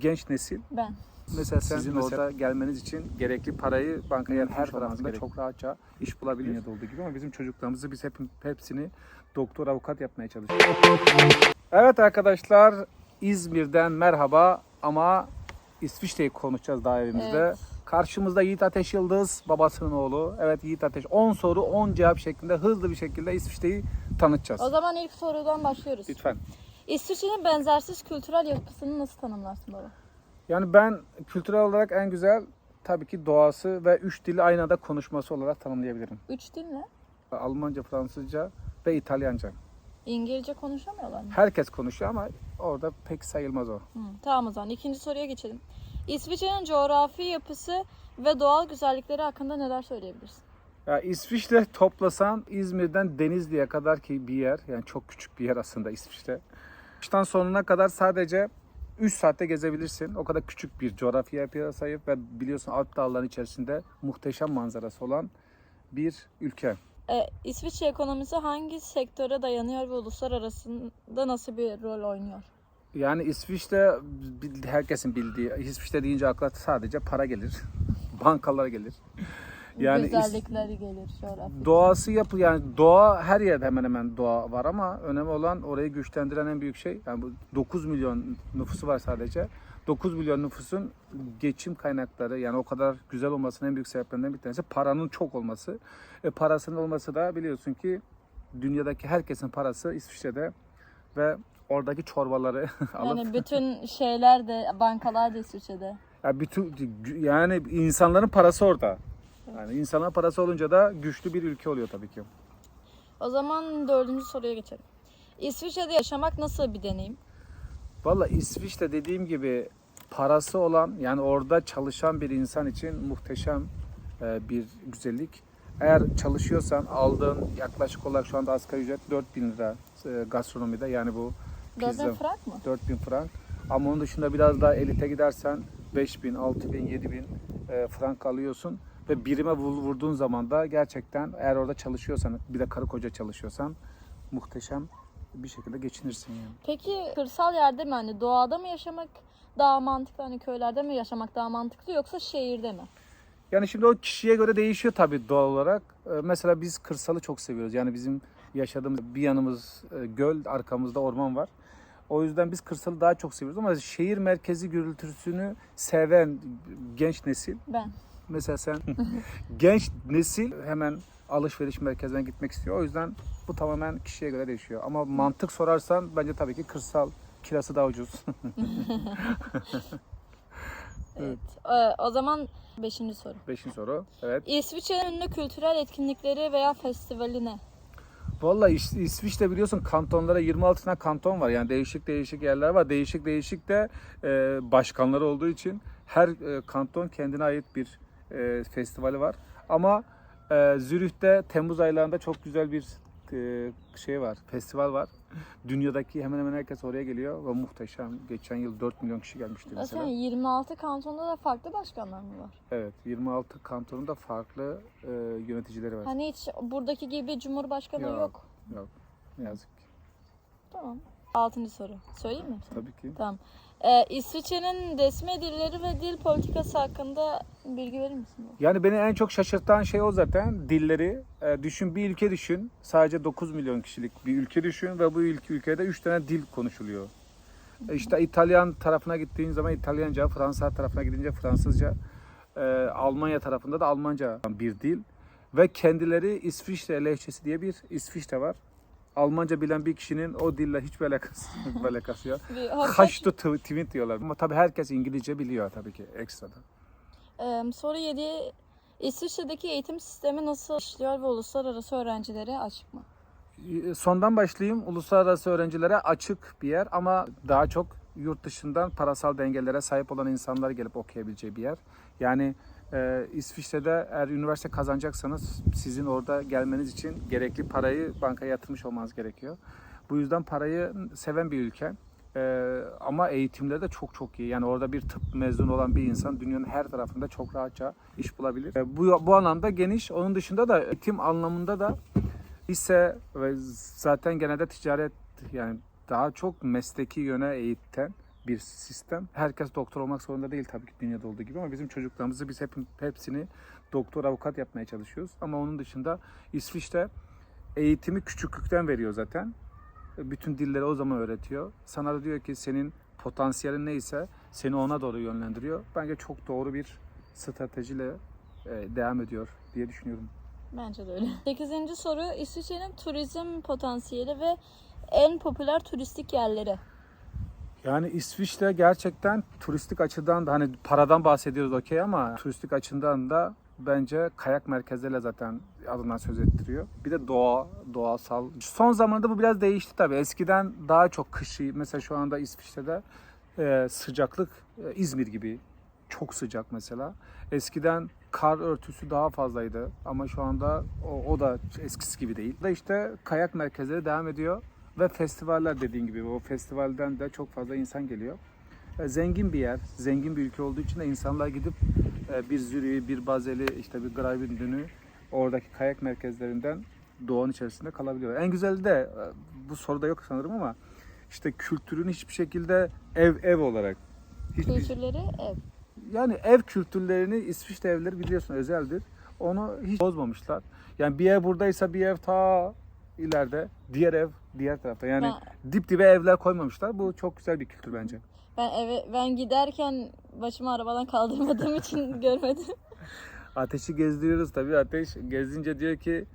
Genç nesil Ben. mesela sizin orada gelmeniz için gerekli parayı bankaya her tarafında çok rahatça iş bulabilir. Dünyada olduğu gibi ama bizim çocuklarımızı biz hep, hepsini doktor avukat yapmaya çalışıyoruz. Evet arkadaşlar İzmir'den merhaba ama İsviçre'yi konuşacağız daha evimizde. Evet. Karşımızda Yiğit Ateş Yıldız, babasının oğlu. Evet Yiğit Ateş. 10 soru 10 cevap şeklinde hızlı bir şekilde İsviçre'yi tanıtacağız. O zaman ilk sorudan başlıyoruz. Lütfen. İsviçre'nin benzersiz kültürel yapısını nasıl tanımlarsın baba? Yani ben kültürel olarak en güzel tabii ki doğası ve üç dili aynı anda konuşması olarak tanımlayabilirim. Üç dil ne? Almanca, Fransızca ve İtalyanca. İngilizce konuşamıyorlar mı? Herkes konuşuyor ama orada pek sayılmaz o. Hı, tamam o zaman ikinci soruya geçelim. İsviçre'nin coğrafi yapısı ve doğal güzellikleri hakkında neler söyleyebilirsin? Ya İsviçre toplasan İzmir'den Denizli'ye kadar ki bir yer. Yani çok küçük bir yer aslında İsviçre. Baştan sonuna kadar sadece 3 saatte gezebilirsin. O kadar küçük bir coğrafya yapıya sahip ve biliyorsun Alp dağlarının içerisinde muhteşem manzarası olan bir ülke. Ee, İsviçre ekonomisi hangi sektöre dayanıyor ve uluslararasında nasıl bir rol oynuyor? Yani İsviçre herkesin bildiği, İsviçre deyince akla sadece para gelir. Bankalar gelir. Yani Güzellikleri gelir coğrafi. doğası yapı yani doğa her yerde hemen hemen doğa var ama önemli olan orayı güçlendiren en büyük şey yani bu 9 milyon nüfusu var sadece. 9 milyon nüfusun geçim kaynakları yani o kadar güzel olmasının en büyük sebeplerinden bir tanesi paranın çok olması. E, parasının olması da biliyorsun ki dünyadaki herkesin parası İsviçre'de ve oradaki çorbaları alıp Yani bütün şeyler de bankalar da İsviçre'de. ya bütün yani insanların parası orada. Yani insanların parası olunca da güçlü bir ülke oluyor tabii ki. O zaman dördüncü soruya geçelim. İsviçre'de yaşamak nasıl bir deneyim? Valla İsviçre dediğim gibi parası olan yani orada çalışan bir insan için muhteşem e, bir güzellik. Eğer çalışıyorsan aldığın yaklaşık olarak şu anda asgari ücret 4000 lira e, gastronomide yani bu pizza Dörde frank mı? 4000 frank. Ama onun dışında biraz daha elite gidersen 5000, 6000, 7000 e, frank alıyorsun ve birime vur- vurduğun zaman da gerçekten eğer orada çalışıyorsan bir de karı koca çalışıyorsan muhteşem bir şekilde geçinirsin yani. Peki kırsal yerde mi hani doğada mı yaşamak daha mantıklı hani köylerde mi yaşamak daha mantıklı yoksa şehirde mi? Yani şimdi o kişiye göre değişiyor tabii doğal olarak. Ee, Mesela biz kırsalı çok seviyoruz. Yani bizim yaşadığımız bir yanımız e, göl, arkamızda orman var. O yüzden biz kırsalı daha çok seviyoruz ama şehir merkezi gürültüsünü seven genç nesil Ben. mesela sen genç nesil hemen alışveriş merkezine gitmek istiyor. O yüzden bu tamamen kişiye göre değişiyor. Ama mantık sorarsan bence tabii ki kırsal kirası daha ucuz. Evet. Ee, o zaman beşinci soru. Beşinci soru. Evet. İsviçre'nin ünlü kültürel etkinlikleri veya festivali ne? Vallahi İs- İsviçre biliyorsun kantonlara 26 tane kanton var. Yani değişik değişik yerler var. Değişik değişik de e, başkanları olduğu için her e, kanton kendine ait bir e, festivali var. Ama e, Zürih'te Temmuz aylarında çok güzel bir e, şey var, festival var. Dünyadaki hemen hemen herkes oraya geliyor ve muhteşem. Geçen yıl 4 milyon kişi gelmişti Zaten mesela. 26 kantonda da farklı başkanlar mı var? Evet, 26 kantonun da farklı e, yöneticileri var. Hani hiç buradaki gibi cumhurbaşkanı Yok. yok. Yok, ne yazık ki. Tamam. Altıncı soru. Söyleyeyim mi? Tabii ki. Tamam. Ee, İsviçre'nin resmi dilleri ve dil politikası hakkında bilgi verir misin? Yani beni en çok şaşırtan şey o zaten dilleri. Ee, düşün bir ülke düşün. Sadece 9 milyon kişilik bir ülke düşün ve bu ülke ülkede 3 tane dil konuşuluyor. E İşte İtalyan tarafına gittiğin zaman İtalyanca, Fransa tarafına gidince Fransızca, e, Almanya tarafında da Almanca bir dil ve kendileri İsviçre lehçesi diye bir İsviçre var. Almanca bilen bir kişinin o dille hiçbir alakası, alakası yok. Kaçtı twint diyorlar. Ama tabii herkes İngilizce biliyor tabii ki ekstradan. Ee, soru 7. İsviçre'deki eğitim sistemi nasıl işliyor ve uluslararası öğrencilere açık mı? Sondan başlayayım. Uluslararası öğrencilere açık bir yer ama daha çok yurt dışından parasal dengelere sahip olan insanlar gelip okuyabileceği bir yer. Yani e, İsviçre'de eğer üniversite kazanacaksanız sizin orada gelmeniz için gerekli parayı bankaya yatırmış olmanız gerekiyor. Bu yüzden parayı seven bir ülke. E, ama eğitimleri de çok çok iyi. Yani orada bir tıp mezunu olan bir insan dünyanın her tarafında çok rahatça iş bulabilir. E, bu, bu anlamda geniş. Onun dışında da eğitim anlamında da Hisse ve zaten genelde ticaret yani daha çok mesleki yöne eğiten bir sistem. Herkes doktor olmak zorunda değil tabii ki dünyada olduğu gibi ama bizim çocuklarımızı biz hep, hepsini doktor, avukat yapmaya çalışıyoruz. Ama onun dışında İsviçre eğitimi küçüklükten veriyor zaten. Bütün dilleri o zaman öğretiyor. Sana da diyor ki senin potansiyelin neyse seni ona doğru yönlendiriyor. Bence çok doğru bir stratejiyle e, devam ediyor diye düşünüyorum. Bence de öyle. 8. soru İsviçre'nin turizm potansiyeli ve en popüler turistik yerleri. Yani İsviçre gerçekten turistik açıdan da hani paradan bahsediyoruz okey ama turistik açıdan da bence kayak merkezleriyle zaten adından söz ettiriyor. Bir de doğa, doğasal. Son zamanda bu biraz değişti tabii. Eskiden daha çok kışı mesela şu anda İsviçre'de e, sıcaklık e, İzmir gibi çok sıcak mesela. Eskiden kar örtüsü daha fazlaydı ama şu anda o, o da eskisi gibi değil. Da işte kayak merkezleri devam ediyor ve festivaller dediğin gibi o festivalden de çok fazla insan geliyor. E, Zengin bir yer, zengin bir ülke olduğu için de insanlar gidip bir Zürih'i, bir Basel'i, işte bir Graubünden'ü oradaki kayak merkezlerinden doğanın içerisinde kalabiliyorlar. En güzeli de e, bu soruda yok sanırım ama işte kültürün hiçbir şekilde ev ev olarak hiçbir Kültürleri ev. yani ev kültürlerini İsviçre evleri biliyorsun özeldir. Onu hiç bozmamışlar. Yani bir ev buradaysa bir ev ta ileride, diğer ev diğer tarafta. Yani dip dibe evler koymamışlar. Bu çok güzel bir kültür bence. Ben eve ben giderken başımı arabadan kaldırmadığım için görmedim. Ateşi gezdiriyoruz tabii. Ateş gezince diyor ki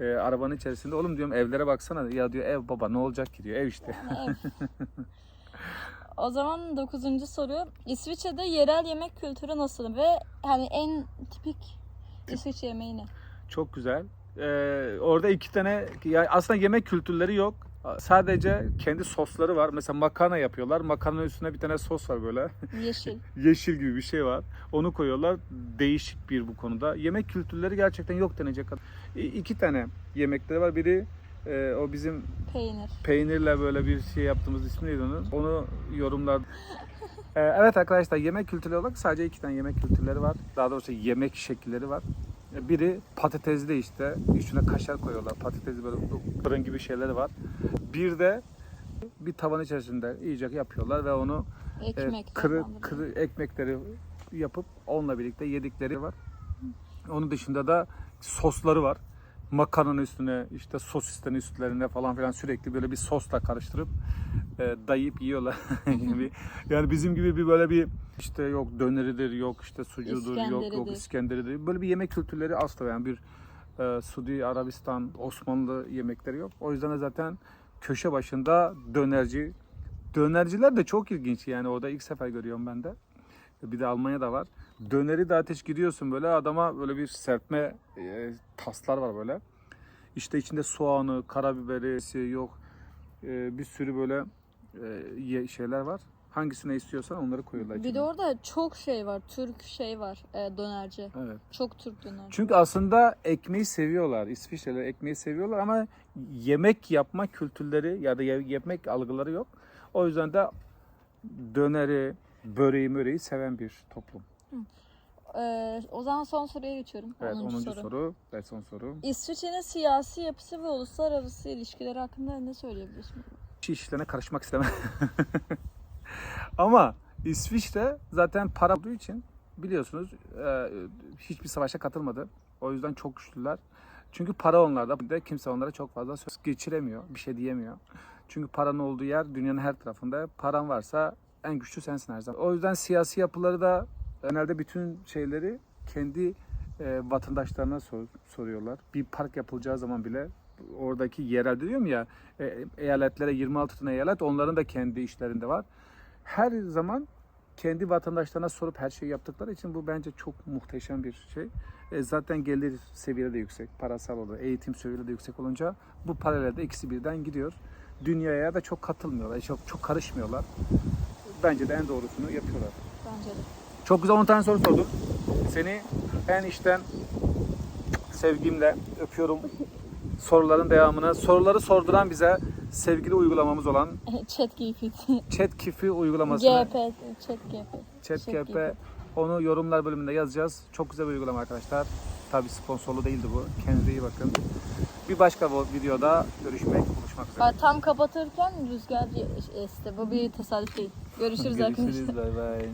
e, arabanın içerisinde oğlum diyorum evlere baksana. Ya diyor ev baba ne olacak ki diyor ev işte. ev. O zaman 9. soru. İsviçre'de yerel yemek kültürü nasıl ve hani en tipik İsviçre yemeği ne? Çok güzel. Ee, orada iki tane ya aslında yemek kültürleri yok. Sadece kendi sosları var. Mesela makarna yapıyorlar. Makarnanın üstüne bir tane sos var böyle. Yeşil. Yeşil gibi bir şey var. Onu koyuyorlar. Değişik bir bu konuda. Yemek kültürleri gerçekten yok denecek kadar. İ- İki tane yemekleri var. Biri e, o bizim Peynir. peynirle böyle bir şey yaptığımız ismi neydi onun? Onu yorumlar. Ee, evet arkadaşlar yemek kültürleri olarak sadece iki tane yemek kültürleri var. Daha doğrusu yemek şekilleri var. Ee, Biri patatesli işte. Üstüne kaşar koyuyorlar. Patatesli böyle fırın gibi şeyleri var. Bir de bir tavan içerisinde iyice yapıyorlar ve onu e, Ekmek. kırı, tatlandırıyor. kırı ekmekleri yapıp onunla birlikte yedikleri var. Onun dışında da sosları var. Makarnanın üstüne işte sosisten üstlerine falan filan sürekli böyle bir sosla karıştırıp e, dayayıp yiyorlar. yani, yani bizim gibi bir böyle bir işte yok döneridir, yok işte sucuğudur, yok yok İskenderidir. İskenderidir. Böyle bir yemek kültürleri asla yani bir e, Suudi Arabistan, Osmanlı yemekleri yok. O yüzden de zaten köşe başında dönerci. Dönerciler de çok ilginç yani orada ilk sefer görüyorum ben de. Bir de Almanya'da var. Döneri de ateş gidiyorsun böyle adama böyle bir serpme e, taslar var böyle. İşte içinde soğanı, karabiberi yok e, bir sürü böyle e, şeyler var. Hangisine istiyorsan onları koyuyorlar. Bir içine. de orada çok şey var. Türk şey var. e, dönerci. Evet. Çok Türk dönerci. Çünkü aslında ekmeği seviyorlar. İsviçreler ekmeği seviyorlar ama yemek yapma kültürleri ya da ye- yemek algıları yok. O yüzden de döneri, böreği möreği seven bir toplum. Ee, o zaman son soruya geçiyorum. Evet 10. 10. soru. soru. ve son soru. İsviçre'nin siyasi yapısı ve uluslararası ilişkileri hakkında ne söyleyebiliyorsun? Kişi işlerine karışmak istemem. Ama İsviçre zaten para olduğu için biliyorsunuz e, hiçbir savaşa katılmadı. O yüzden çok güçlüler. Çünkü para onlarda. Bir de kimse onlara çok fazla söz geçiremiyor. Bir şey diyemiyor. Çünkü paranın olduğu yer dünyanın her tarafında. Paran varsa en güçlü sensin her zaman. O yüzden siyasi yapıları da genelde bütün şeyleri kendi e, vatandaşlarına sor- soruyorlar. Bir park yapılacağı zaman bile oradaki yerel diyorum ya e, eyaletlere 26 tane eyalet onların da kendi işlerinde var. Her zaman kendi vatandaşlarına sorup her şeyi yaptıkları için bu bence çok muhteşem bir şey. E, zaten gelir seviyede de yüksek, parasal olarak, eğitim seviyede de yüksek olunca bu paralelde ikisi birden gidiyor. Dünyaya da çok katılmıyorlar, çok çok karışmıyorlar. Bence de en doğrusunu yapıyorlar. Bence de. Çok güzel 10 tane soru sordum. Seni en içten sevgimle öpüyorum. Soruların devamını, soruları sorduran bize sevgili uygulamamız olan Chat GPT. ChatGPT uygulamasını GP. Chat GP. ChatGPT onu yorumlar bölümünde yazacağız. Çok güzel bir uygulama arkadaşlar. Tabii sponsorlu değildi bu. Kendinize iyi bakın. Bir başka videoda görüşmek, buluşmak üzere. Tam kapatırken rüzgar esti. Bu bir tesadüf değil. Görüşürüz arkadaşlar. Görüşürüz. Bay bay.